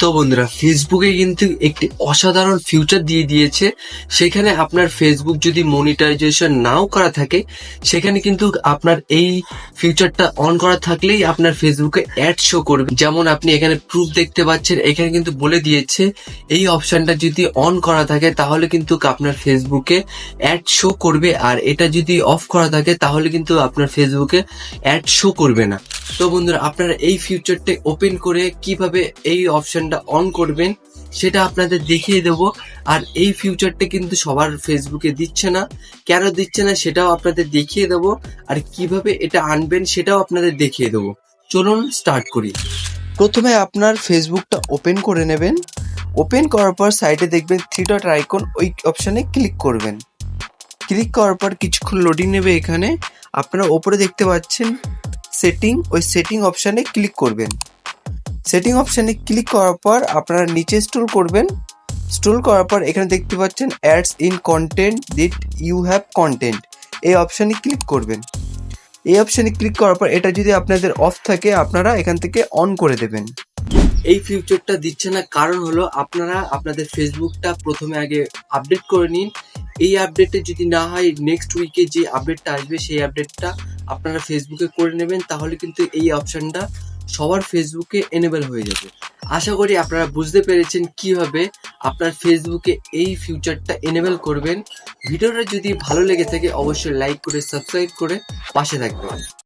তো বন্ধুরা ফেসবুকে কিন্তু একটি অসাধারণ ফিউচার দিয়ে দিয়েছে। সেখানে আপনার ফেসবুক যদি মনিটাইজেশন নাও করা থাকে, সেখানে কিন্তু আপনার এই ফিউচারটা অন করা থাকলেই আপনার ফেসবুকে অ্যাড শো করবে। যেমন আপনি এখানে প্রুফ দেখতে পাচ্ছেন, এখানে কিন্তু বলে দিয়েছে, এই অপশনটা যদি অন করা থাকে, তাহলে কিন্তু আপনার ফেসবুকে অ্যাড শো করবে। আর এটা যদি অফ করা থাকে, তাহলে কিন্তু আপনার ফেসবুকে অ্যাড শো করবে না। তো বন্ধুরা, আপনারা এই ফিউচারটা ওপেন করে কীভাবে এই অপশনটা অন করবেন, সেটা আপনাদের দেখিয়ে দেবো। আর এই ফিউচারটা কিন্তু সবার ফেসবুকে দিচ্ছে না। কেন দিচ্ছে না সেটাও আপনাদের দেখিয়ে দেবো। আর কীভাবে এটা আনবেন সেটাও আপনাদের দেখিয়ে দেবো। চলুন স্টার্ট করি। প্রথমে আপনার ফেসবুকটা ওপেন করে নেবেন। ওপেন করার পর সাইডে দেখবেন থ্রি ডট আইকন ওই অপশানে ক্লিক করবেন। ক্লিক করার পর কিছুক্ষণ লোডিং নেবে এখানে। আপনারা ওপরে দেখতে পাচ্ছেন সেটিং ওই সেটিং অপশানে ক্লিক করবেন। সেটিং অপশানে ক্লিক করার পর আপনারা নিচে স্ক্রল করবেন। স্ক্রল করার পর এখানে দেখতে পাচ্ছেন ads in content that you have content এই অপশানে ক্লিক করবেন। এই অপশানে ক্লিক করার পর এটা যদি আপনাদের অফ থাকে, আপনারা এখান থেকে অন করে দেবেন। এই ফিউচারটা দিচ্ছে না, কারণ হলো আপনারা আপনাদের ফেসবুকটা প্রথমে আগে আপডেট করে নিন। এই আপডেটে যদি না হয় নেক্সট উইকে যে আপডেটটা আসবে, সেই আপডেটটা আপনারা ফেসবুকে করে নেবেন, তাহলে কিন্তু এই অপশানটা সবার ফেসবুকে এনেবেল হয়ে যাবে। আশা করি আপনারা বুঝতে পেরেছেন কীভাবে আপনার ফেসবুকে এই ফিউচারটা এনেবেল করবেন। ভিডিওটা যদি ভালো লেগে থাকে, অবশ্যই লাইক করে সাবস্ক্রাইব করে পাশে থাকবেন।